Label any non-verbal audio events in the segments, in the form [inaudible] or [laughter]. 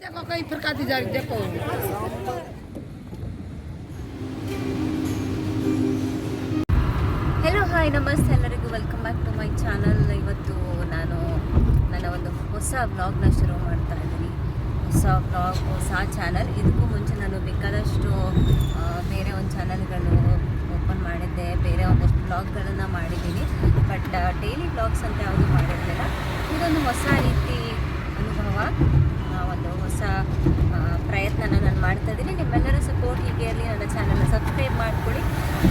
देखो कई प्रकार की जा रही देखो ಹೆಲೋ ಹಾಯ್ ನಮಸ್ತೆ ಎಲ್ಲರಿಗೂ welcome back to my channel ಇವತ್ತು ನಾನು ನನ್ನ ಒಂದು ಹೊಸ ವ್ಲಾಗ್ನ ಶುರು ಮಾಡ್ತಾ ಇದ್ದೀನಿ ಹೊಸ ವ್ಲಾಗ್ ಹೊಸ ಚಾನಲ್ ಇದಕ್ಕೂ ಮುಂಚೆ ನಾನು ಬೇಕಾದಷ್ಟು ಆ, ಬೇರೆ ಒಂದು ಚಾನಲ್ಗಳು ಓಪನ್ ಮಾಡಿದ್ದೆ ಬೇರೆ ಒಂದಷ್ಟು ವ್ಲಾಗ್ಗಳನ್ನು ಮಾಡಿದ್ದೀನಿ ಬಟ್ ಡೈಲಿ ವ್ಲಾಗ್ಸ್ ಅಂತ ಯಾವುದು ಮಾಡಿರಲಿಲ್ಲ ಇದೊಂದು ಹೊಸ ರೀತಿ ಅನುಭವ ಆ, ಒಂದು ಹೊಸ ಪ್ರಯತ್ನ ನಾನು ಮಾಡ್ತಾ ಇದ್ದೀನಿ. ನಿಮ್ಮೆಲ್ಲರ ಸಪೋರ್ಟ್ ಹೀಗೆ ಇರಲಿ, ನನ್ನ ಚಾನಲ್ನ ಸಬ್ಸ್ಕ್ರೈಬ್ ಮಾಡ್ಕೊಳ್ಳಿ.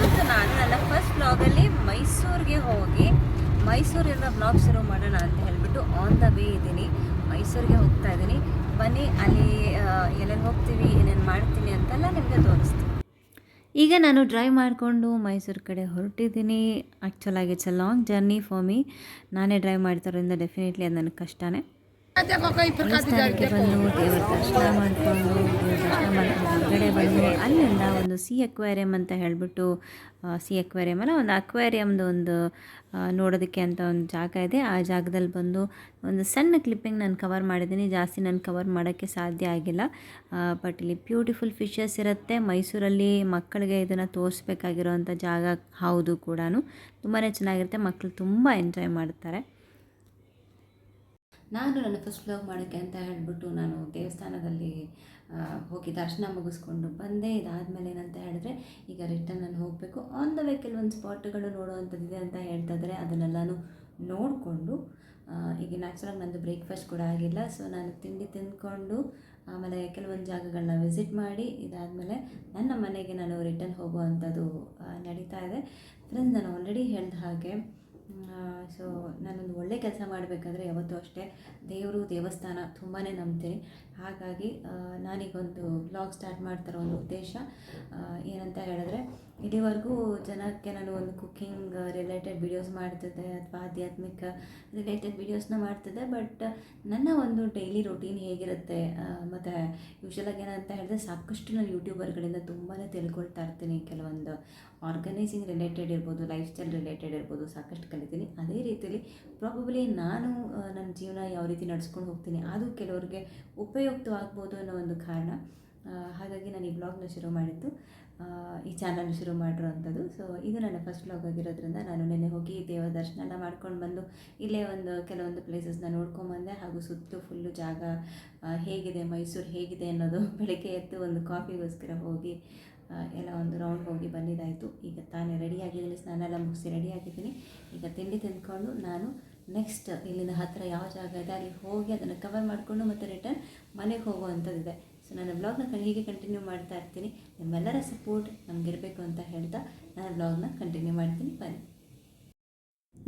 ಮತ್ತು ನಾನು ನನ್ನ ಫಸ್ಟ್ ಬ್ಲಾಗಲ್ಲಿ ಮೈಸೂರಿಗೆ ಹೋಗಿ ಮೈಸೂರಿಂದ ಬ್ಲಾಗ್ ಶುರು ಮಾಡೋಣ ಅಂತ ಹೇಳಿಬಿಟ್ಟು ಆನ್ ದ ವೇ ಇದ್ದೀನಿ. ಮೈಸೂರಿಗೆ ಹೋಗ್ತಾ ಇದ್ದೀನಿ. ಬನ್ನಿ, ಅಲ್ಲಿ ಏನೇನು ಹೋಗ್ತೀವಿ, ಏನೇನು ಮಾಡ್ತೀನಿ ಅಂತೆಲ್ಲ ನಿಮಗೆ ತೋರಿಸ್ತೀನಿ. ಈಗ ನಾನು ಡ್ರೈವ್ ಮಾಡಿಕೊಂಡು ಮೈಸೂರು ಕಡೆ ಹೊರಟಿದ್ದೀನಿ. ಆ್ಯಕ್ಚುಲಾಗಿ it's a long journey for me ನಾನೇ ಡ್ರೈವ್ ಮಾಡ್ತಾರೋದ್ರಿಂದ ಡೆಫಿನೆಟ್ಲಿ ಅದು ನನಗೆ ಕಷ್ಟನೇ. ದರ್ಶನ ಬಂದು ಅಲ್ಲಿಂದ ಒಂದು ಸಿ ಅಕ್ವೇರಿಯಂ ಅಂತ ಹೇಳಿಬಿಟ್ಟು ಸಿ ಅಕ್ವೇರಿಯಂ ಅಲ್ಲ ಒಂದು ಅಕ್ವೇರಿಯಮ್ದು ಒಂದು ನೋಡೋದಕ್ಕೆ ಅಂತ ಒಂದು ಜಾಗ ಇದೆ. ಆ ಜಾಗದಲ್ಲಿ ಬಂದು ಒಂದು ಸಣ್ಣ ಕ್ಲಿಪ್ಪಿಂಗ್ ನಾನು ಕವರ್ ಮಾಡಿದ್ದೀನಿ. ಜಾಸ್ತಿ ನಾನು ಕವರ್ ಮಾಡೋಕ್ಕೆ ಸಾಧ್ಯ ಆಗಿಲ್ಲ. ಬಟ್ ಇಲ್ಲಿ ಬ್ಯೂಟಿಫುಲ್ ಫಿಶಸ್ ಇರುತ್ತೆ. ಮೈಸೂರಲ್ಲಿ ಮಕ್ಕಳಿಗೆ ಇದನ್ನು ತೋರಿಸ್ಬೇಕಾಗಿರೋವಂಥ ಜಾಗ ಹೌದು ಕೂಡ ತುಂಬಾ ಚೆನ್ನಾಗಿರುತ್ತೆ. ಮಕ್ಕಳು ತುಂಬ ಎಂಜಾಯ್ ಮಾಡ್ತಾರೆ. ನಾನು ನನ್ನ ಫಸ್ಟ್ ಬ್ಲಾಗ್ ಮಾಡೋಕ್ಕೆ ಅಂತ ಹೇಳಿಬಿಟ್ಟು ನಾನು ದೇವಸ್ಥಾನದಲ್ಲಿ ಹೋಗಿ ದರ್ಶನ ಮುಗಿಸ್ಕೊಂಡು ಬಂದೆ. ಇದಾದಮೇಲೆ ಏನಂತ ಹೇಳಿದ್ರೆ, ಈಗ ರಿಟರ್ನ್ ನಾನು ಹೋಗಬೇಕು. ಆನ್ ದ ವೇ ಕೆಲವೊಂದು ಸ್ಪಾಟ್ಗಳು ನೋಡುವಂಥದ್ದಿದೆ ಅಂತ ಹೇಳ್ತಾ ಇದ್ದಾರೆ ಅದನ್ನೆಲ್ಲನೂ ನೋಡಿಕೊಂಡು ಈಗ ನ್ಯಾಚುರಲ್ ನಂದು ಬ್ರೇಕ್ಫಾಸ್ಟ್ ಕೂಡ ಆಗಿಲ್ಲ. ಸೊ ನಾನು ತಿಂಡಿ ತಿಂದ್ಕೊಂಡು, ಆಮೇಲೆ ಕೆಲವೊಂದು ಜಾಗಗಳನ್ನ ವಿಸಿಟ್ ಮಾಡಿ, ಇದಾದಮೇಲೆ ನನ್ನ ಮನೆಗೆ ನಾನು ರಿಟರ್ನ್ ಹೋಗುವಂಥದ್ದು ನಡೀತಾ ಇದೆ. ಫ್ರೆಂಡ್ಸ್ ನಾನು ಆಲ್ರೆಡಿ ಹೇಳಿದ ಹಾಗೆ ಸೊ ನಾನೊಂದು ಒಳ್ಳೆ ಕೆಲಸ ಮಾಡಬೇಕಾದ್ರೆ ಯಾವತ್ತೂ ಅಷ್ಟೇ ದೇವರು ದೇವಸ್ಥಾನ ತುಂಬಾ ನಂಬ್ತೀನಿ. ಹಾಗಾಗಿ ನಾನೀಗೊಂದು ಬ್ಲಾಗ್ ಸ್ಟಾರ್ಟ್ ಮಾಡ್ತಿರೋ ಒಂದು ಉದ್ದೇಶ ಏನಂತ ಹೇಳಿದ್ರೆ ಇಲ್ಲಿವರೆಗೂ ಜನಕ್ಕೆ ನಾನು ಒಂದು ಕುಕ್ಕಿಂಗ್ ರಿಲೇಟೆಡ್ ವಿಡಿಯೋಸ್ ಮಾಡ್ತಿದ್ದೆ ಅಥವಾ ಆಧ್ಯಾತ್ಮಿಕ ರಿಲೇಟೆಡ್ ವೀಡಿಯೋಸ್ನ ಮಾಡ್ತಿದ್ದೆ. ಬಟ್ ನನ್ನ ಒಂದು ಡೈಲಿ ರೊಟೀನ್ ಹೇಗಿರುತ್ತೆ ಮತ್ತು ಯೂಶ್ವಲಾಗಿ ಏನಂತ ಹೇಳಿದ್ರೆ ಸಾಕಷ್ಟು ನಾನು ಯೂಟ್ಯೂಬರ್ಗಳಿಂದ ತುಂಬಾ ತಿಳ್ಕೊಳ್ತಾ ಇರ್ತೀನಿ. ಕೆಲವೊಂದು ಆರ್ಗನೈಸಿಂಗ್ ರಿಲೇಟೆಡ್ ಇರ್ಬೋದು ಲೈಫ್ ಸ್ಟೈಲ್ ರಿಲೇಟೆಡ್ ಇರ್ಬೋದು ಸಾಕಷ್ಟು ಕಲಿತೀನಿ. ಅದೇ ರೀತಿಯಲ್ಲಿ ಪ್ರಾಬಬ್ಲಿ ನಾನು ನನ್ನ ಜೀವನ ಯಾವ ರೀತಿ ನಡೆಸ್ಕೊಂಡು ಹೋಗ್ತೀನಿ, ಅದು ಕೆಲವ್ರಿಗೆ ಉಪಯುಕ್ತವಾಗ್ಬೋದು ಅನ್ನೋ ಒಂದು ಕಾರಣ. ಹಾಗಾಗಿ ನಾನು ಈ ಬ್ಲಾಗ್ನ ಶುರು ಮಾಡಿದ್ದು ಈ ಚಾನಲ್ ಶುರು ಮಾಡಿರೋವಂಥದ್ದು. ಸೊ ಇದು ನನ್ನ ಫಸ್ಟ್ ಬ್ಲಾಗ್ ಆಗಿರೋದ್ರಿಂದ ನಾನು ನೆನ್ನೆ ಹೋಗಿ ದೇವರ ದರ್ಶನ ಮಾಡ್ಕೊಂಡು ಬಂದು, ಇಲ್ಲೇ ಒಂದು ಕೆಲವೊಂದು ಪ್ಲೇಸಸ್ನ ನೋಡ್ಕೊಂಬಂದೆ ಹಾಗೂ ಸುತ್ತು ಫುಲ್ಲು ಜಾಗ ಹೇಗಿದೆ, ಮೈಸೂರು ಹೇಗಿದೆ ಅನ್ನೋದು [laughs] ಬೆಳಗ್ಗೆ ಎದ್ದು ಒಂದು ಕಾಫಿಗೋಸ್ಕರ ಹೋಗಿ ಎಲ್ಲ ಒಂದು ರೌಂಡ್ ಹೋಗಿ ಬಂದಿದ್ದಾಯಿತು. ಈಗ ತಾನೇ ರೆಡಿಯಾಗಿದ್ದೀನಿ ಸ್ನಾನ ಎಲ್ಲ ಮುಗಿಸಿ ರೆಡಿಯಾಗಿದ್ದೀನಿ ಈಗ ತಿಂಡಿ ತಿಂದ್ಕೊಂಡು ನಾನು ನೆಕ್ಸ್ಟ್ ಇಲ್ಲಿಂದ ಹತ್ತಿರ ಯಾವ ಜಾಗ ಇದೆ, ಅಲ್ಲಿ ಹೋಗಿ ಅದನ್ನು ಕವರ್ ಮಾಡಿಕೊಂಡು ಮತ್ತು ರಿಟರ್ನ್ ಮನೆಗೆ ಹೋಗುವಂಥದ್ದಿದೆ. ನನ್ನ ಬ್ಲಾಗ್ನ ಹೀಗೆ ಕಂಟಿನ್ಯೂ ಮಾಡ್ತಾ ಇರ್ತೀನಿ. ನಿಮ್ಮೆಲ್ಲರ ಸಪೋರ್ಟ್ ನಮಗಿರಬೇಕು ಅಂತ ಹೇಳ್ತಾ ನಾನು ಬ್ಲಾಗ್ನ ಕಂಟಿನ್ಯೂ ಮಾಡ್ತೀನಿ. ಬನ್ನಿ.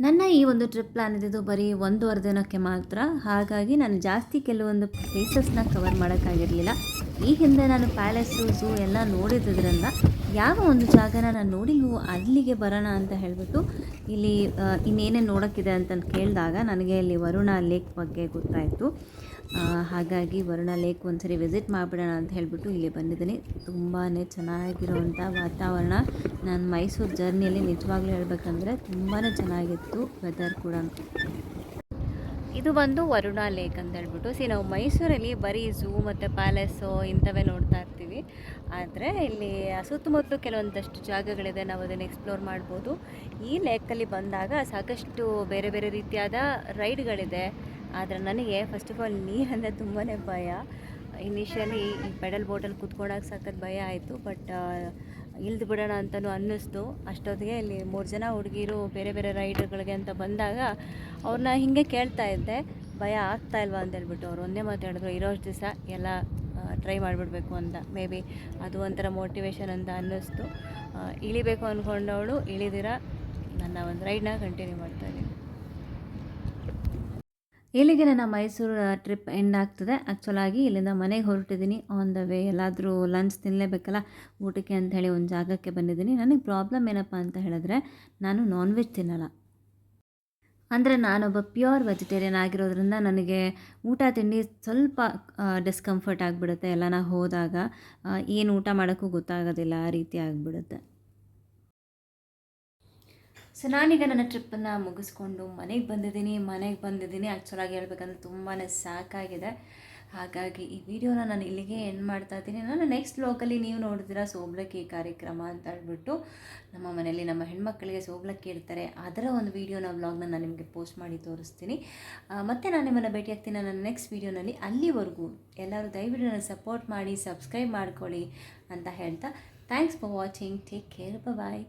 ನನ್ನ ಈ ಒಂದು ಟ್ರಿಪ್ ಪ್ಲಾನ್ ಇದ್ದಿದ್ದು ಬರೀ ಒಂದೂವರೆ ದಿನಕ್ಕೆ ಮಾತ್ರ. ಹಾಗಾಗಿ ನಾನು ಜಾಸ್ತಿ ಕೆಲವೊಂದು ಪ್ಲೇಸಸ್ನ ಕವರ್ ಮಾಡೋಕ್ಕಾಗಿರಲಿಲ್ಲ. ಈ ಹಿಂದೆ ನಾನು ಪ್ಯಾಲೇಸು ಝೂ ಎಲ್ಲ ನೋಡಿದ್ರಿಂದ ಯಾವ ಒಂದು ಜಾಗನ ನಾನು ನೋಡಿಲ್ವೋ ಅಲ್ಲಿಗೆ ಬರೋಣ ಅಂತ ಹೇಳಿಬಿಟ್ಟು ಇಲ್ಲಿ ಇನ್ನೇನೇನು ನೋಡೋಕ್ಕಿದೆ ಅಂತ ಕೇಳಿದಾಗ ನನಗೆ ಇಲ್ಲಿ ವರುಣ ಲೇಕ್ ಬಗ್ಗೆ ಗೊತ್ತಾಯಿತು. ಹಾಗಾಗಿ ವರುಣ ಲೇಕ್ ಒಂದ್ಸರಿ ವಿಸಿಟ್ ಮಾಡಿಬಿಡೋಣ ಅಂತ ಹೇಳಿಬಿಟ್ಟು ಇಲ್ಲಿ ಬಂದಿದ್ದೀನಿ. ತುಂಬಾ ಚೆನ್ನಾಗಿರುವಂಥ ವಾತಾವರಣ. ನಾನು ಮೈಸೂರು ಜರ್ನಿಯಲ್ಲಿ ನಿಜವಾಗ್ಲೂ ಹೇಳಬೇಕಂದ್ರೆ ತುಂಬಾ ಚೆನ್ನಾಗಿತ್ತು ವೆದರ್ ಕೂಡ. ಇದು ಬಂದು ವರುಣ ಲೇಕ್ ಅಂತ ಹೇಳ್ಬಿಟ್ಟು. ಸಿ ನಾವು ಮೈಸೂರಲ್ಲಿ ಬರೀ ಝೂ ಮತ್ತು ಪ್ಯಾಲೇಸು ಇಂಥವೇ ನೋಡ್ತಾ ಇರ್ತೀವಿ. ಆದರೆ ಇಲ್ಲಿ ಸುತ್ತಮುತ್ತಲು ಕೆಲವೊಂದಷ್ಟು ಜಾಗಗಳಿದೆ ನಾವು ಅದನ್ನು ಎಕ್ಸ್ಪ್ಲೋರ್ ಮಾಡ್ಬೋದು. ಈ ಲೇಕಲ್ಲಿ ಬಂದಾಗ ಸಾಕಷ್ಟು ಬೇರೆ ಬೇರೆ ರೀತಿಯಾದ ರೈಡ್ಗಳಿದೆ ಆದರೆ ನನಗೆ ಫಸ್ಟ್ ಆಫ್ ಆಲ್ ನೀರಂದರೆ ತುಂಬಾ ಭಯ. ಇನಿಷಿಯಲಿ ಈ ಪೆಡಲ್ ಬೋಟಲ್ಲಿ ಕುತ್ಕೊಳಕ್ಕೆ ಸಖತ್ ಭಯ ಆಯಿತು ಬಟ್ ಇಲ್ದು ಬಿಡೋಣ ಅಂತಲೂ ಅನ್ನಿಸ್ತು. ಅಷ್ಟೊತ್ತಿಗೆ ಇಲ್ಲಿ ಮೂರು ಜನ ಹುಡುಗಿರು, ಬೇರೆ ಬೇರೆ ರೈಡರ್ಗಳಿಗೆ ಅಂತ ಬಂದಾಗ ಅವ್ರನ್ನ ಹಿಂಗೆ ಕೇಳ್ತಾ ಇದ್ದೆ. ಭಯ ಆಗ್ತಾ ಇಲ್ವಾ ಅಂತ ಹೇಳ್ಬಿಟ್ಟು ಅವ್ರು ಒಂದೇ ಮಾತಾಡಿದ್ರು ಇರೋಷ್ಟು ದಿವಸ ಎಲ್ಲ ಟ್ರೈ ಮಾಡಿಬಿಡ್ಬೇಕು ಅಂತ. ಮೇ ಬಿ ಅದು ಒಂಥರ ಮೋಟಿವೇಶನ್ ಅಂತ ಅನ್ನಿಸ್ತು. ಇಳಿಬೇಕು ಅಂದ್ಕೊಂಡವಳು ಇಳಿದಿರ. ನನ್ನ ಒಂದು ರೈಡ್ನ ಕಂಟಿನ್ಯೂ ಮಾಡ್ತಾ ಇದ್ದೀನಿ. ಇಲ್ಲಿಗೆ ನನ್ನ ಮೈಸೂರು ಟ್ರಿಪ್ ಎಂಡ್ ಆಗ್ತದೆ. ಆ್ಯಕ್ಚುಲಾಗಿ ಇಲ್ಲಿಂದ ಮನೆಗೆ ಹೊರಟಿದ್ದೀನಿ. ಆನ್ ದ ವೇ ಎಲ್ಲಾದರೂ ಲಂಚ್ ತಿನ್ನಲೇಬೇಕಲ್ಲ ಊಟಕ್ಕೆ ಅಂತ ಹೇಳಿ ಒಂದು ಜಾಗಕ್ಕೆ ಬಂದಿದ್ದೀನಿ. ನನಗೆ ಪ್ರಾಬ್ಲಮ್ ಏನಪ್ಪ ಅಂತ ಹೇಳಿದ್ರೆ, ನಾನು ನಾನ್ ವೆಜ್ ತಿನ್ನಲ್ಲ. ಅಂದರೆ ನಾನೊಬ್ಬ ಪ್ಯೂರ್ ವೆಜಿಟೇರಿಯನ್ ಆಗಿರೋದ್ರಿಂದ ನನಗೆ ಊಟ ತಿಂಡಿ ಸ್ವಲ್ಪ ಡಿಸ್ಕಂಫರ್ಟ್ ಆಗಿಬಿಡುತ್ತೆ. ಎಲ್ಲನ ಹೋದಾಗ ಏನು ಊಟ ಮಾಡೋಕ್ಕೂ ಗೊತ್ತಾಗೋದಿಲ್ಲ. ಆ ರೀತಿ ಆಗಿಬಿಡುತ್ತೆ. ಸೊ ನಾನೀಗ ನನ್ನ ಟ್ರಿಪ್ಪನ್ನು ಮುಗಿಸ್ಕೊಂಡು ಮನೆಗೆ ಬಂದಿದ್ದೀನಿ ಮನೆಗೆ ಬಂದಿದ್ದೀನಿ. ಆ್ಯಕ್ಚುಲಾಗಿ ಹೇಳ್ಬೇಕಂದ್ರೆ ತುಂಬಾ ಸಾಕಾಗಿದೆ. ಹಾಗಾಗಿ ಈ ವಿಡಿಯೋನ ನಾನು ಇಲ್ಲಿಗೆ ಎಂಡ್ ಮಾಡ್ತಾ ಇದ್ದೀನಿ. ನಾನು ನೆಕ್ಸ್ಟ್ ಬ್ಲಾಗಲ್ಲಿ ನೀವು ನೋಡಿದಿರ ಸೋಬ್ಲಕ್ಕಿ ಕಾರ್ಯಕ್ರಮ ಅಂತ ಹೇಳ್ಬಿಟ್ಟು ನಮ್ಮ ಮನೆಯಲ್ಲಿ ನಮ್ಮ ಹೆಣ್ಮಕ್ಕಳಿಗೆ ಸೋಬ್ಲಕ್ಕಿ ಇರ್ತಾರೆ ಅದರ ಒಂದು ವೀಡಿಯೋನ ವ್ಲಾಗ್ನ ನಾನು ನಿಮಗೆ ಪೋಸ್ಟ್ ಮಾಡಿ ತೋರಿಸ್ತೀನಿ. ಮತ್ತು ನಾನು ನಿಮ್ಮನ್ನು ಭೇಟಿ ಆಗ್ತೀನಿ ನನ್ನ ನೆಕ್ಸ್ಟ್ ವೀಡಿಯೋನಲ್ಲಿ ಅಲ್ಲಿವರೆಗೂ. ಎಲ್ಲರೂ ದಯವಿಟ್ಟು ನನ್ನ ಸಪೋರ್ಟ್ ಮಾಡಿ ಸಬ್ಸ್ಕ್ರೈಬ್ ಮಾಡ್ಕೊಳ್ಳಿ ಅಂತ ಹೇಳ್ತಾ. Thanks for watching take care bye